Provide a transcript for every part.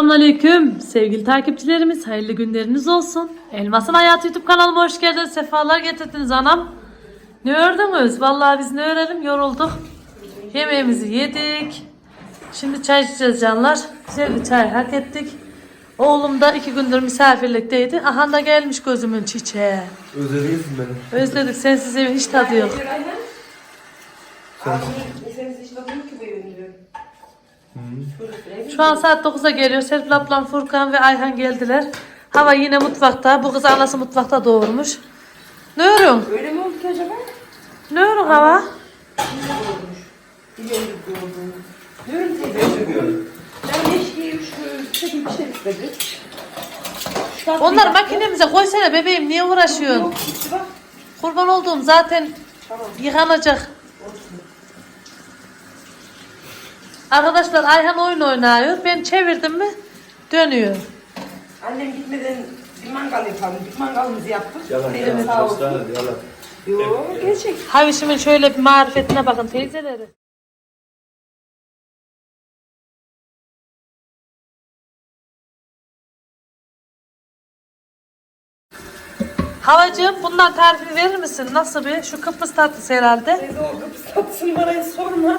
Selamünaleyküm sevgili takipçilerimiz. Hayırlı günleriniz olsun. Elmas'ın Hayatı YouTube kanalıma hoş geldiniz. Sefalar getirdiniz anam. Ne ördünüz? Vallahi biz ne örelim yorulduk. Yemeğimizi yedik. Şimdi çay içeceğiz canlar. Güzel bir çay hak ettik. Oğlum da iki gündür misafirlikteydi. Aha da gelmiş gözümün çiçeği. Özlediniz mi beni? Özledik sensiz evin hiç tadı yok. Şu an saat 9'a geliyor. Serpil ablam, Furkan ve Ayhan geldiler. Hava yine mutfakta. Bu kız anası mutfakta doğurmuş. Ne örün? Öyle mi oldu ki acaba? Ne örün hava? Diyorum teyze. Ben eşkiyi şu çekim bir şey yaptı. makinemize koysana bebeğim. Niye uğraşıyorsun? Yok gitti bak. Kurban olduğum zaten Tamam. yıkanacak. Arkadaşlar Ayhan oyun oynuyor. Ben çevirdim mi dönüyor. Annem gitmeden bir mangal yapalım. Bir mangalımızı yaptık. Yalan yalan. sağ olsun. Yalan. Yok gerçek. Havişimin şöyle bir marifetine bakın teyzeleri. Havacığım bundan tarifi verir misin? Nasıl bir? Şu Kıbrıs tatlısı herhalde. Teyze o Kıbrıs tatlısını bana sorma.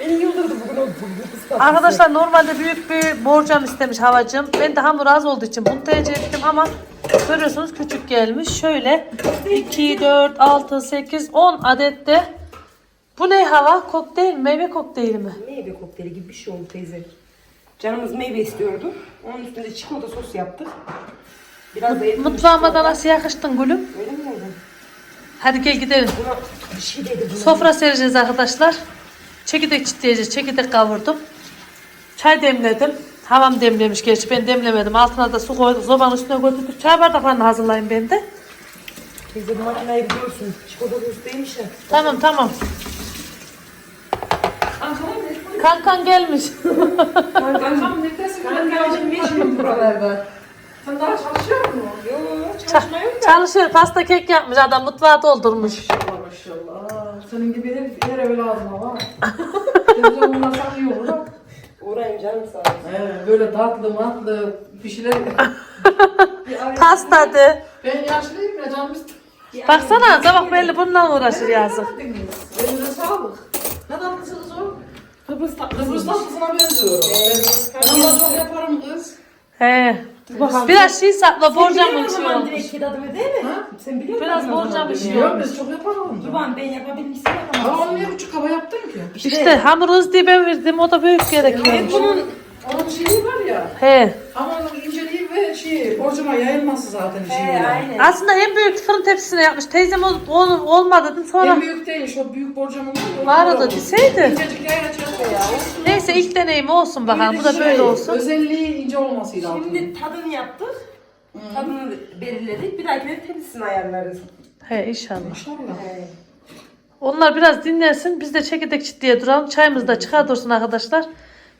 Beni yıldırdı bugün o Kıbrıs tatlısı. Arkadaşlar normalde büyük bir borcam istemiş havacığım. Ben de hamur az olduğu için bunu tercih ettim ama görüyorsunuz küçük gelmiş. Şöyle 2, 4, 6, 8, 10 adette. Bu ne hava? Kokteyl, meyve kokteyli mi? Meyve kokteyli gibi bir şey oldu teyze. Canımız meyve istiyordu. Onun üstünde çikolata sos yaptık. Biraz da etli Mutfağıma da nasıl yakıştın gülüm? Öyle mi oldu? Hadi gel gidelim. Buna bir şey dedi. Sofra sereceğiz arkadaşlar. Çekirdek çitleyeceğiz. Çekirdek kavurdum. Çay demledim. Havam demlemiş gerçi ben demlemedim. Altına da su koyduk. Zobanın üstüne götürdük. Çay bardaklarını hazırlayın ben de. Teyze bu makineyi biliyorsun. Çikolata değilmiş ya. Tamam tamam. Kankan gelmiş. Kankam nefesim. Kankacığım ne işin buralarda? Sen daha çalışıyor musun? Yok çalışma yok. Çalışıyor. Pasta kek yapmış adam. Mutfağı doldurmuş. Maşallah maşallah. Senin gibi her, her eve lazım ama. Televizyonuna sanıyor bunu. Uğrayın canım sağ olsun. He, böyle tatlı matlı bir şeyler. Pasta de. ben yaşlıyım ya canım istiyor. Baksana sabah belli bununla uğraşır yazık. Elinize sağlık. Ne tatlısınız o? Kıbrıs, Kıbrıs tatlısına benziyor. Ben ondan çok yaparım kız. He. Biraz şey sakla borcam Sen içiyor. biliyorsun direkt tadımı değil mi? Ha? Sen biliyor musun? Biraz borcam Biliyorum içiyor. biz çok yaparım. Duman ben yapabilmişsin Ama yapamazsın. onu niye küçük kaba yaptın ki? İşte hamur hız diye ben verdim. O da büyük gerekiyor. Bunun, onun şeyi var ya. He. Ama onun inceliği ve şey, borcuma yayılması zaten şey. He yani. aynen. Aslında en büyük fırın tepsisine yapmış. Teyzem o, onun olmadı dedim sonra En büyük değil, şu büyük borcamın vardı deseydi. İncecik yayılacak ya. Neyse ilk deneyimi olsun bakalım. Bu da şey, böyle olsun. Özelliği ince olması lazım. Şimdi tadını yaptık. Tadını belirledik. Bir dahakine tepsisini ayarlarız. He inşallah. Maşallah. He. Onlar biraz dinlensin. Biz de çekirdek çitliye duralım. Çayımızı da çıkar dursun arkadaşlar.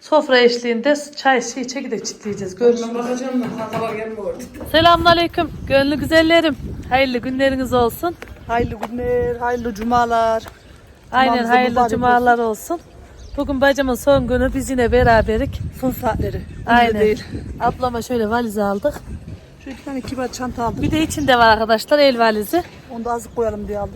Sofra eşliğinde çay şey çekirdek çitleyeceğiz. Görüşürüz. Ben bakacağım da kankalar gelmiyor. Selamünaleyküm. Gönlü güzellerim. Hayırlı günleriniz olsun. Hayırlı günler, hayırlı cumalar. Aynen Cumanız da hayırlı mübarek cumalar olsun. Bugün bacımın son günü. Biz yine beraberik. Son saatleri. Aynen. Değil. Ablama şöyle valiz aldık. Şu iki tane kibar çanta aldım. Bir de içinde var arkadaşlar el valizi. Onu da azıcık koyalım diye aldım.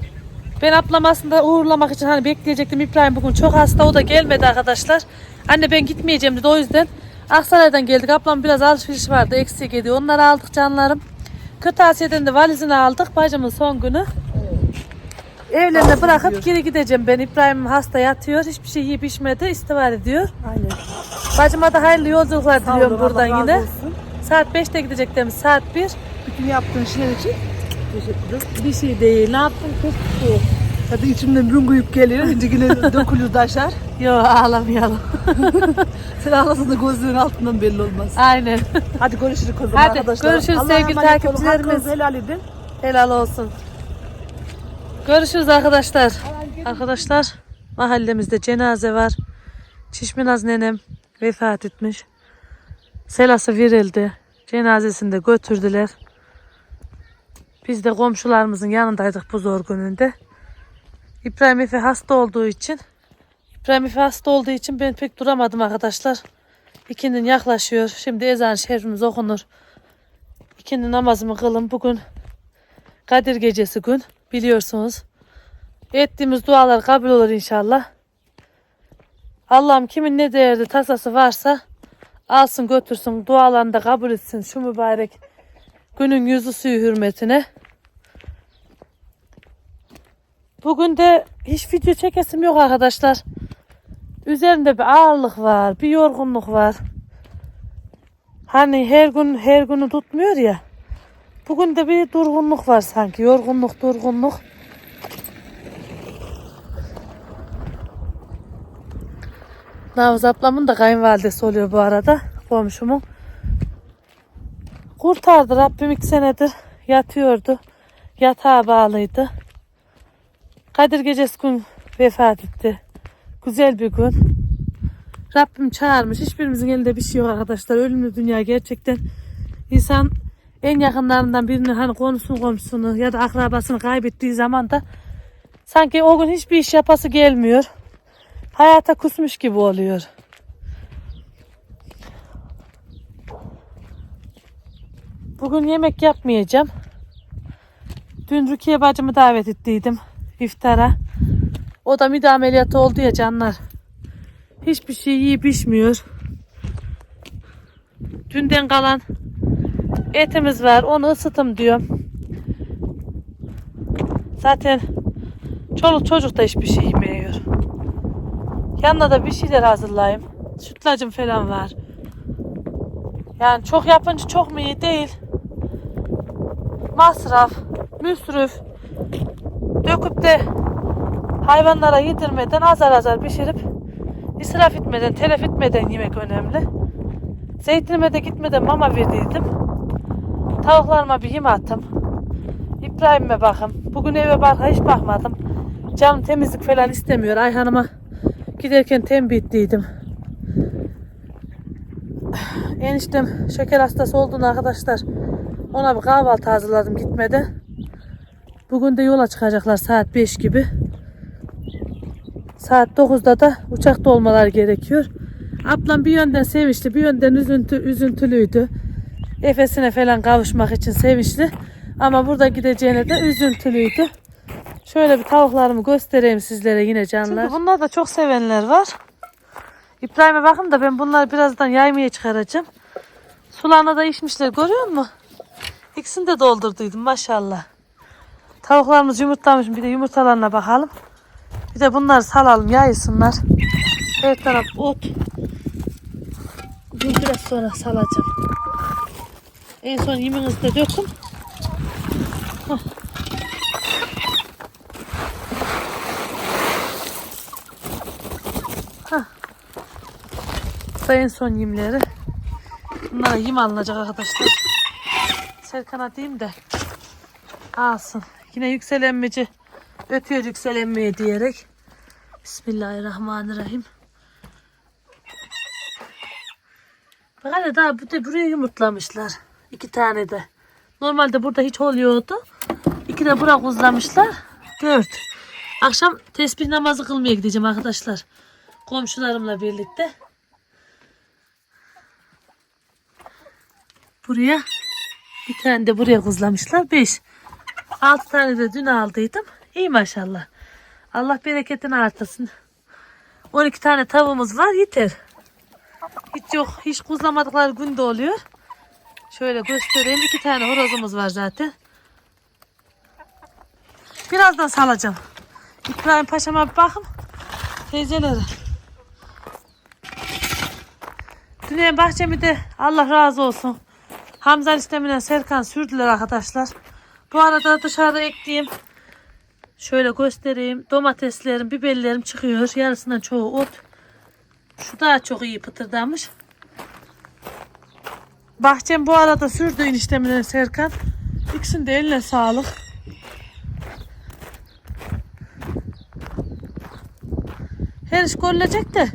Ben ablam aslında uğurlamak için hani bekleyecektim. İbrahim bugün çok hasta o da gelmedi arkadaşlar. Anne ben gitmeyeceğim dedi o yüzden. Aksaray'dan geldik. Ablam biraz alışveriş vardı eksik ediyor. Onları aldık canlarım. Kırtasiye'den de valizini aldık. Bacımın son günü. Evlerine bırakıp geri gideceğim ben. İbrahim hasta yatıyor. Hiçbir şey yiyip içmedi. İstivar ediyor. Aynen. Bacıma da hayırlı yolculuklar Sağ diliyorum olun, buradan yine. olsun. Saat 5'te gidecek demiş. Saat 1. Bütün yaptığın şeyler için teşekkür ederim. Bir şey değil. Ne yaptın kız? Hadi içimden rüngüyüp geliyor. İnce yine dökülür taşar. Yok ağlamayalım. Sen ağlasın da gözlüğün altından belli olmaz. Aynen. Hadi görüşürüz zaman Hadi, arkadaşlar. görüşürüz Allah'a sevgili emanet olun. takipçilerimiz. Hakkınızı helal edin. Helal olsun. Görüşürüz arkadaşlar. Arkadaşlar mahallemizde cenaze var. Çişminaz nenem vefat etmiş. Selası verildi. Cenazesini de götürdüler. Biz de komşularımızın yanındaydık bu zor gününde. İbrahim Efe hasta olduğu için İbrahim Efe hasta olduğu için ben pek duramadım arkadaşlar. İkindin yaklaşıyor. Şimdi ezan şerifimiz okunur. İkindi namazımı kılın. Bugün Kadir gecesi gün. Biliyorsunuz. Ettiğimiz dualar kabul olur inşallah. Allah'ım kimin ne değerli tasası varsa alsın götürsün. Dualarını da kabul etsin şu mübarek günün yüzü suyu hürmetine. Bugün de hiç video çekesim yok arkadaşlar. Üzerimde bir ağırlık var, bir yorgunluk var. Hani her gün her günü tutmuyor ya. Bugün de bir durgunluk var sanki. Yorgunluk, durgunluk. Navız ablamın da kayınvalidesi oluyor bu arada. Komşumun. Kurtardı Rabbim iki senedir. Yatıyordu. Yatağa bağlıydı. Kadir gecesi gün vefat etti. Güzel bir gün. Rabbim çağırmış. Hiçbirimizin elinde bir şey yok arkadaşlar. Ölümlü dünya gerçekten. insan en yakınlarından birini hani konusunu komşusunu ya da akrabasını kaybettiği zaman da sanki o gün hiçbir iş yapası gelmiyor. Hayata kusmuş gibi oluyor. Bugün yemek yapmayacağım. Dün Rukiye bacımı davet ettiydim iftara. O da mide ameliyatı oldu ya canlar. Hiçbir şey yiyip içmiyor. Dünden kalan etimiz var. Onu ısıtım diyorum. Zaten çoluk çocuk da hiçbir şey yemiyor. Yanına da bir şeyler hazırlayayım. Sütlacım falan var. Yani çok yapınca çok mu iyi değil. Masraf, müsrif. Döküp de hayvanlara yedirmeden azar azar pişirip israf etmeden, telef etmeden yemek önemli. Zeytinime de gitmeden mama verdiydim. Tavuklarıma bir yem attım. İbrahim'e bakım. Bugün eve barka hiç bakmadım. Canım temizlik falan istemiyor. Ayhan'ıma giderken tembih ettiydim. Eniştem şeker hastası olduğunu arkadaşlar ona bir kahvaltı hazırladım gitmeden. Bugün de yola çıkacaklar saat 5 gibi. Saat 9'da da uçakta olmaları gerekiyor. Ablam bir yönden sevinçli, bir yönden üzüntü, üzüntülüydü. Efesine falan kavuşmak için sevinçli. Ama burada gideceğine de üzüntülüydü. Şöyle bir tavuklarımı göstereyim sizlere yine canlar. Çünkü bunlar da çok sevenler var. İbrahim'e bakın da ben bunları birazdan yaymaya çıkaracağım. Sularına da içmişler görüyor musun? İkisini de doldurduydum maşallah. Tavuklarımız yumurtlamış bir de yumurtalarına bakalım. Bir de bunları salalım yayılsınlar. Her taraf ot. Bugün biraz sonra salacağım. En son yeminizi de dökün. Hah. Hah. Son yemleri. Bunlara yem alınacak arkadaşlar. Serkan'a diyeyim de alsın. Yine yükselenmeci ötüyor yükselenmeye diyerek. Bismillahirrahmanirrahim. Bak hele daha bu da buraya yumurtlamışlar. İki tane de. Normalde burada hiç oluyordu. İki de buraya kuzlamışlar. Dört. Akşam tesbih namazı kılmaya gideceğim arkadaşlar. Komşularımla birlikte. Buraya bir tane de buraya kuzlamışlar. Beş. Altı tane de dün aldıydım. İyi maşallah. Allah bereketini artırsın. 12 tane tavuğumuz var yeter. Hiç yok. Hiç kuzlamadıkları gün de oluyor. Şöyle göstereyim. iki tane horozumuz var zaten. Birazdan salacağım. İbrahim Paşa'ma bir bakın. Teyzeleri. Dünya bahçemi de Allah razı olsun. Hamza istemine Serkan sürdüler arkadaşlar. Bu arada dışarıda ektiğim şöyle göstereyim. Domateslerim, biberlerim çıkıyor. Yarısından çoğu ot. Şu daha çok iyi pıtırdamış. Bahçem bu arada sürdü eniştemine Serkan. İkisinin de eline sağlık. Her iş görülecek de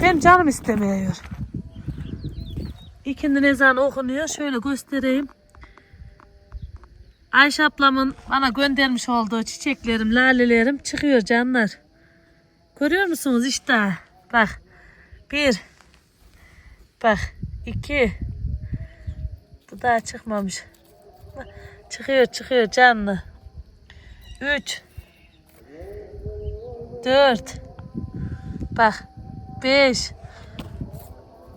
benim canım istemiyor. İkindi ezanı okunuyor. Şöyle göstereyim. Ayşe ablamın bana göndermiş olduğu çiçeklerim, lalelerim çıkıyor canlar. Görüyor musunuz işte? Bak. Bir, Bak iki. Bu daha çıkmamış. Çıkıyor çıkıyor canlı. Üç. Dört. Bak. Beş.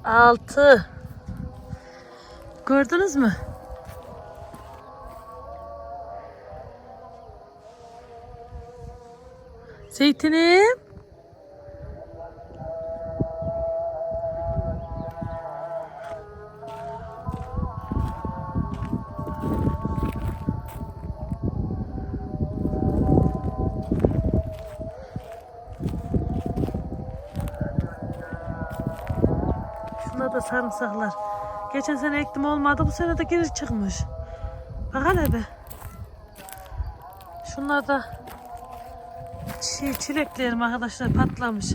Altı. Gördünüz mü? Zeytinim. Şunlar da sarımsaklar. Geçen sene ektim olmadı. Bu sene de geri çıkmış. Bak hele be. Şunlar da çileklerim arkadaşlar patlamış.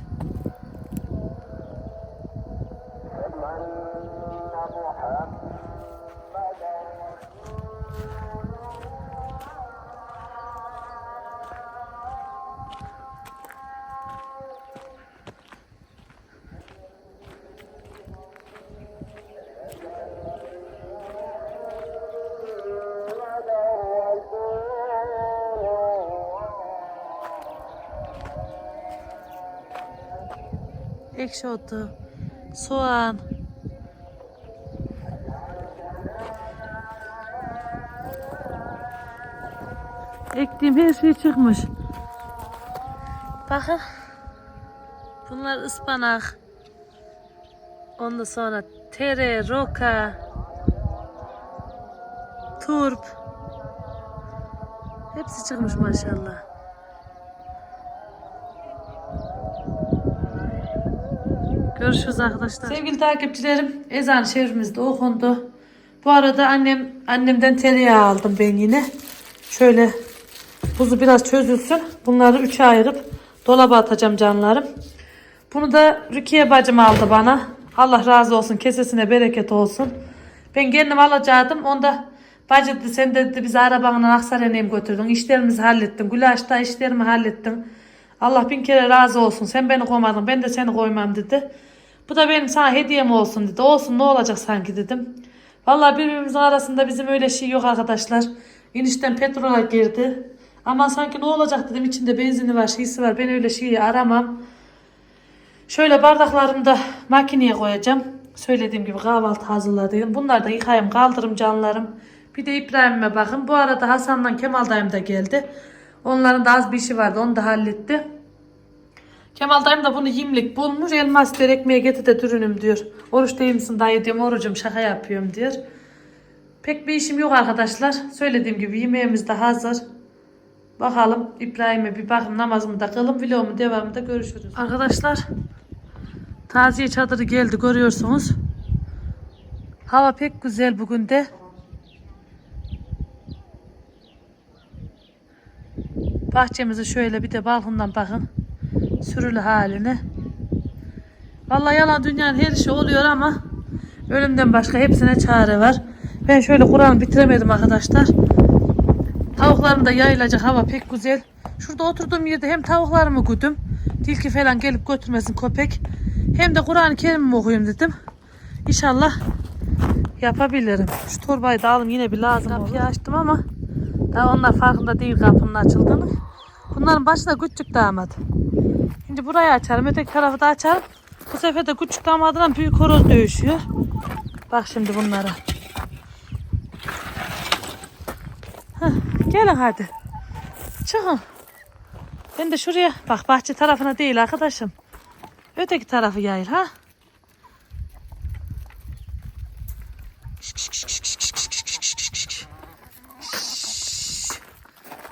Ekşi otu, soğan. Ektiğim her şey çıkmış. Bakın. Bunlar ıspanak. Ondan sonra tere, roka, turp. Hepsi çıkmış maşallah. Görüşürüz arkadaşlar. Sevgili takipçilerim, ezan şehrimizde okundu. Bu arada annem annemden tereyağı aldım ben yine. Şöyle buzu biraz çözülsün. Bunları üçe ayırıp dolaba atacağım canlarım. Bunu da Rukiye bacım aldı bana. Allah razı olsun. Kesesine bereket olsun. Ben kendim alacaktım. Onda bacı dedi sen de dedi bizi arabanla Aksaray'a götürdün. İşlerimizi hallettin. Gülaş'ta işlerimi hallettin. Allah bin kere razı olsun. Sen beni koymadın. Ben de seni koymam dedi. Bu da benim sana hediyem olsun dedi. Olsun ne olacak sanki dedim. Vallahi birbirimizin arasında bizim öyle şey yok arkadaşlar. Enişten petrola girdi. Ama sanki ne olacak dedim. İçinde benzini var, şeysi var. Ben öyle şeyi aramam. Şöyle bardaklarımı da makineye koyacağım. Söylediğim gibi kahvaltı hazırladım. Bunları da yıkayayım kaldırım canlarım. Bir de İbrahim'e bakın. Bu arada Hasan'la Kemal dayım da geldi. Onların da az bir işi vardı. Onu da halletti. Kemal dayım da bunu yimlik bulmuş. Elmas diyor ekmeğe getir de dürünüm diyor. Oruç değil misin dayı diyorum. Orucum şaka yapıyorum diyor. Pek bir işim yok arkadaşlar. Söylediğim gibi yemeğimiz de hazır. Bakalım İbrahim'e bir bakın namazımı da kılın. Vlogumun devamında görüşürüz. Arkadaşlar taziye çadırı geldi görüyorsunuz. Hava pek güzel bugün de. Bahçemizi şöyle bir de balkondan bakın. Sürülü haline. Vallahi yalan dünyanın her işi oluyor ama ölümden başka hepsine çare var. Ben şöyle Kur'an'ı bitiremedim arkadaşlar. Tavuklarım da yayılacak hava pek güzel. Şurada oturduğum yerde hem tavuklarımı güdüm. Tilki falan gelip götürmesin köpek. Hem de Kur'an-ı Kerim'imi okuyayım dedim. İnşallah yapabilirim. Şu torbayı da alayım yine bir lazım Kapıyı açtım ama daha onlar farkında değil kapının açıldığını. Bunların başı da küçük damat. Şimdi burayı açarım. Öteki tarafı da açarım. Bu sefer de küçük damadına büyük horoz dövüşüyor. Bak şimdi bunlara. Heh, gelin hadi. Çıkın. Ben de şuraya bak bahçe tarafına değil arkadaşım. Öteki tarafı yayıl ha.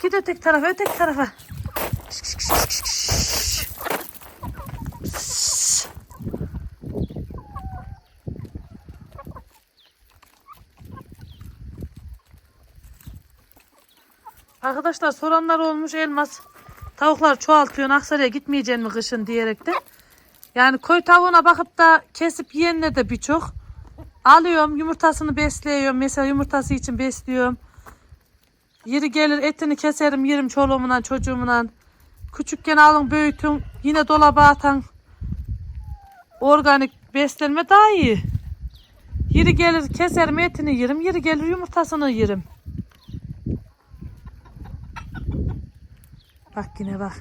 Git öteki tarafa, öteki tarafa. Arkadaşlar soranlar olmuş elmas. Tavuklar çoğaltıyorsun Aksaray'a gitmeyeceksin mi kışın diyerekten. Yani koy tavuğuna bakıp da kesip yiyenler de birçok. Alıyorum yumurtasını besliyorum. Mesela yumurtası için besliyorum. Yeri gelir etini keserim yerim çoluğumla çocuğumla. Küçükken alın büyütün yine dolaba atan organik beslenme daha iyi. Yeri gelir keserim etini yerim. Yeri gelir yumurtasını yerim. Bak yine bak.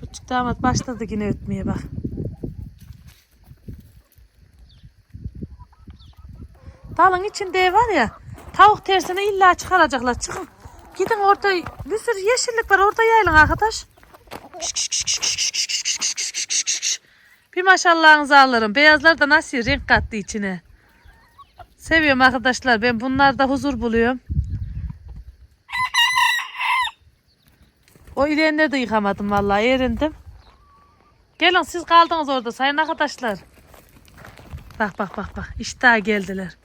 Küçük damat başladı yine ötmeye bak. Dalın içinde var ya tavuk tersini illa çıkaracaklar. Çıkın. Gidin orada bir sürü yeşillik var orada yayılın arkadaş. Bir maşallahınızı alırım. Beyazlar da nasıl renk kattı içine. Seviyorum arkadaşlar. Ben bunlarda huzur buluyorum. O ileyenleri de yıkamadım vallahi. Erindim. Gelin siz kaldınız orada sayın arkadaşlar. Bak bak bak bak. İşte geldiler.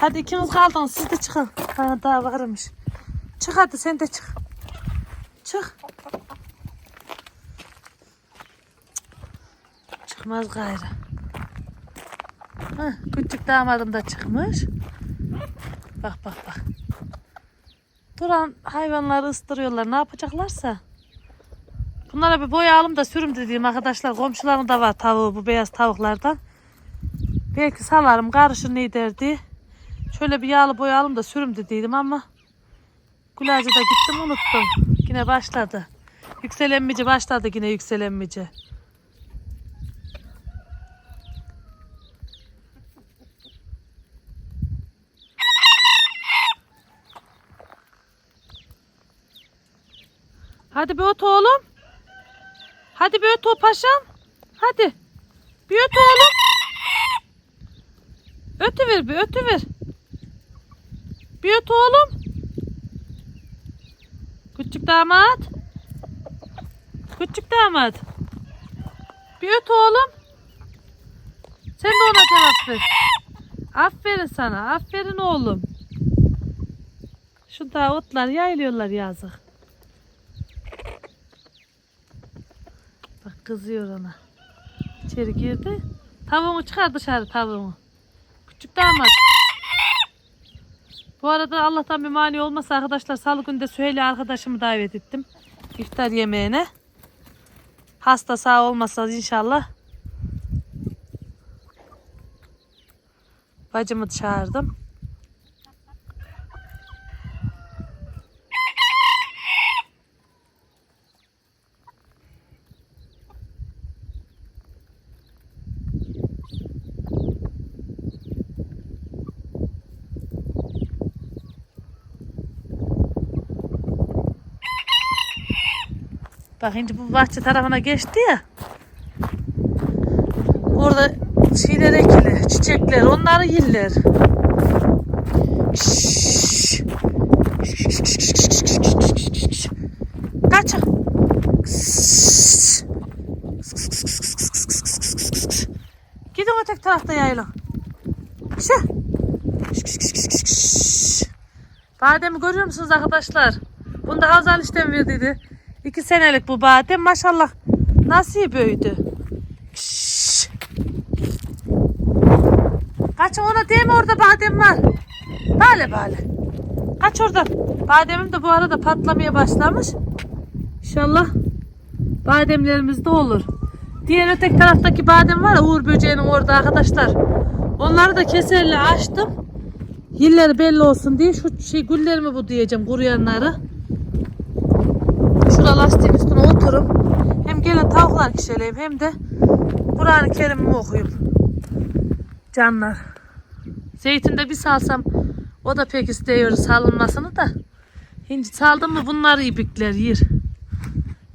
Hadi ikiniz kaldınız. Siz de çıkın. Ha, daha varmış. Çık hadi sen de çık. Çık. Çıkmaz gayrı. Hah, küçük damadım da çıkmış. Bak bak bak. Duran hayvanları ıstırıyorlar. Ne yapacaklarsa. Bunlara bir boyayalım da sürüm dediğim arkadaşlar. Komşularım da var tavuğu bu beyaz tavuklardan. Belki salarım karışır ne derdi. Şöyle bir yağlı boyayalım da sürüm dediydim ama Gülacı da gittim unuttum. Yine başladı. Yükselenmici başladı yine yükselenmici. Hadi bir öt oğlum. Hadi bir öt o paşam. Hadi. Bir öt oğlum. Ötüver bir ötüver. Bir öt oğlum. Küçük damat. Küçük damat. Öt oğlum. Sen de ona cevap. Aferin sana. Aferin oğlum. Şu da otlar yayılıyorlar yazık. Bak kızıyor ona. İçeri girdi. Tavuğunu çıkar dışarı tavuğunu. Küçük damat. Bu arada Allah'tan bir mani olmasa arkadaşlar salı günde Süheyli arkadaşımı davet ettim. İftar yemeğine. Hasta sağ olmasa inşallah. Bacımı çağırdım. Bak şimdi bu bahçe tarafına geçti ya. Orada şeyler çiçekler, onları yiller. Kaçın. Gidin öteki tarafta yayılın. Şey. Bademi görüyor musunuz arkadaşlar? Bunda Hazal işlem verdiydi. İki senelik bu badem maşallah nasıl büyüdü. Şşş. Kaç ona değil mi orada badem var? Bale bale. Kaç oradan. Bademim de bu arada patlamaya başlamış. İnşallah bademlerimiz de olur. Diğer öteki taraftaki badem var ya Uğur böceğinin orada arkadaşlar. Onları da keserle açtım. Yılları belli olsun diye şu şey güllerimi bu diyeceğim kuruyanları. Şurada lastiğin üstüne oturup hem gelen tavuklar kişileyim hem de Kur'an-ı Kerim'imi okuyayım. Canlar. Zeytinde bir salsam o da pek istiyor salınmasını da. Şimdi saldım mı bunları ibikler yer.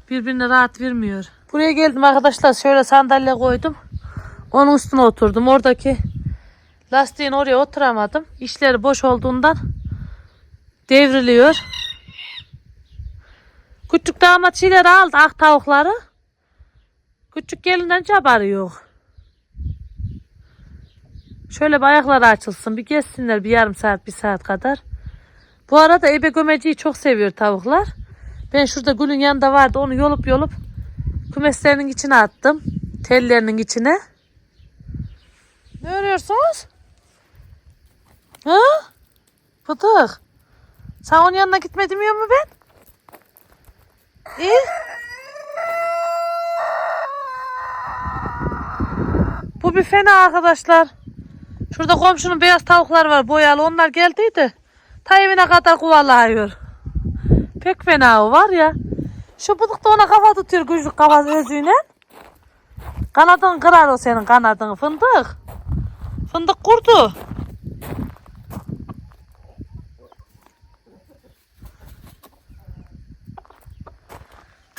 Birbirine rahat vermiyor. Buraya geldim arkadaşlar şöyle sandalye koydum. Onun üstüne oturdum. Oradaki lastiğin oraya oturamadım. İşleri boş olduğundan devriliyor. Küçük damat şeyleri aldı ak tavukları. Küçük gelinden cabarı yok. Şöyle bir ayakları açılsın. Bir geçsinler bir yarım saat bir saat kadar. Bu arada ebe gömeciyi çok seviyor tavuklar. Ben şurada gülün yanında vardı onu yolup yolup kümeslerinin içine attım. Tellerinin içine. Ne örüyorsunuz? Ha? Fıtık. Sen onun yanına gitme demiyor mu ben? İyi. Bu bir fena arkadaşlar. Şurada komşunun beyaz tavuklar var boyalı. Onlar geldiydi. Ta evine kadar kovalıyor. Pek fena o var ya. Şu bıdık da ona kafa tutuyor güçlü kafa özüyle. Kanadın kırar o senin kanadını fındık. Fındık kurdu.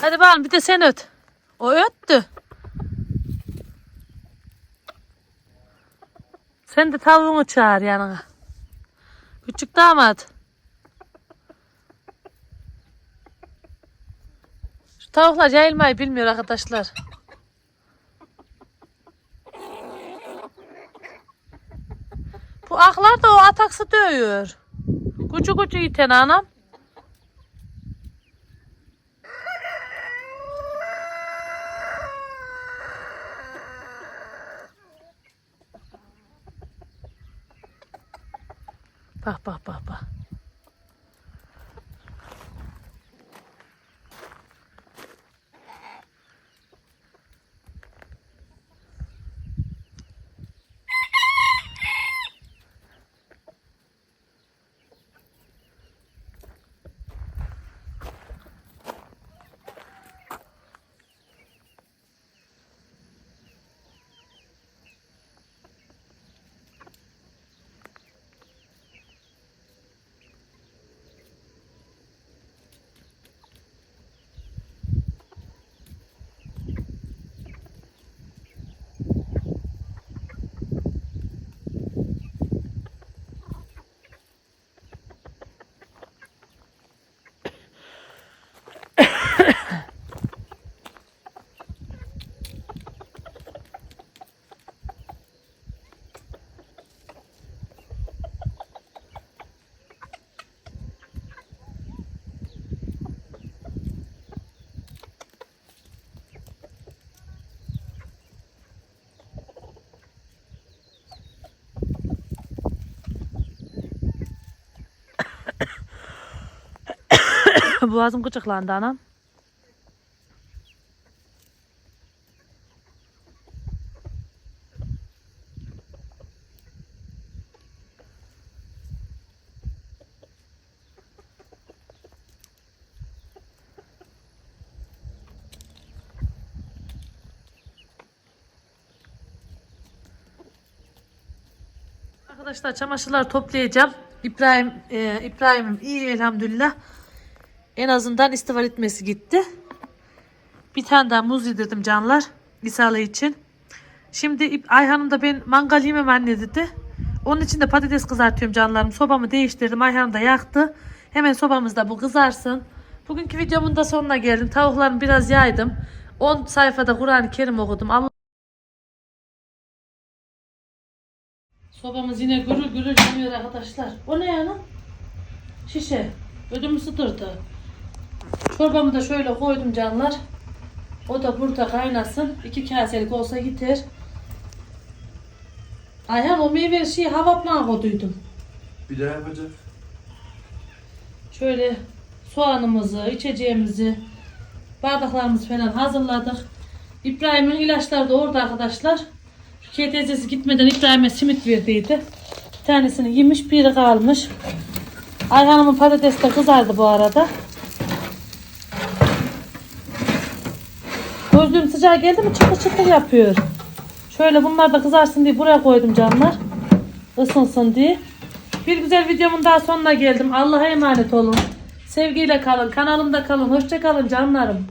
Hadi bakalım bir de sen öt. O öttü. Sen de tavuğunu çağır yanına. Küçük damat. Şu tavuklar yayılmayı bilmiyor arkadaşlar. Bu aklar da o ataksı dövüyor. Kucu kucu iten anam. Bak bak bak bak. Boğazım gıcıklandı anam. Arkadaşlar çamaşırları toplayacağım. İbrahim e, İbrahim'im iyi elhamdülillah. En azından istival etmesi gitti. Bir tane daha muz yedirdim canlar. Misale için. Şimdi Ayhan'ım da ben mangal yemem anne dedi. Onun için de patates kızartıyorum canlarım. Sobamı değiştirdim. Ayhan'ım da yaktı. Hemen sobamızda bu kızarsın. Bugünkü videomun da sonuna geldim. Tavuklarımı biraz yaydım. 10 sayfada Kur'an-ı Kerim okudum. Allah Sobamız yine gürül gürül yanıyor arkadaşlar. O ne yani? Şişe. Ödümü sıtırdı. Çorbamı da şöyle koydum canlar. O da burada kaynasın. İki kaselik olsa yeter. Ayhan o meyve şeyi havapla koyduydum. Bir daha yapacak. Şöyle soğanımızı, içeceğimizi, bardaklarımızı falan hazırladık. İbrahim'in ilaçları da orada arkadaşlar. Rukiye teyzesi gitmeden İbrahim'e simit verdiydi. Bir tanesini yemiş, biri kalmış. Ayhan'ımın patates de kızardı bu arada. Gözlüğüm sıcağı geldi mi çıtır çıtır yapıyor. Şöyle bunlar da kızarsın diye buraya koydum canlar. Isınsın diye. Bir güzel videomun daha sonuna geldim. Allah'a emanet olun. Sevgiyle kalın. Kanalımda kalın. Hoşça kalın canlarım.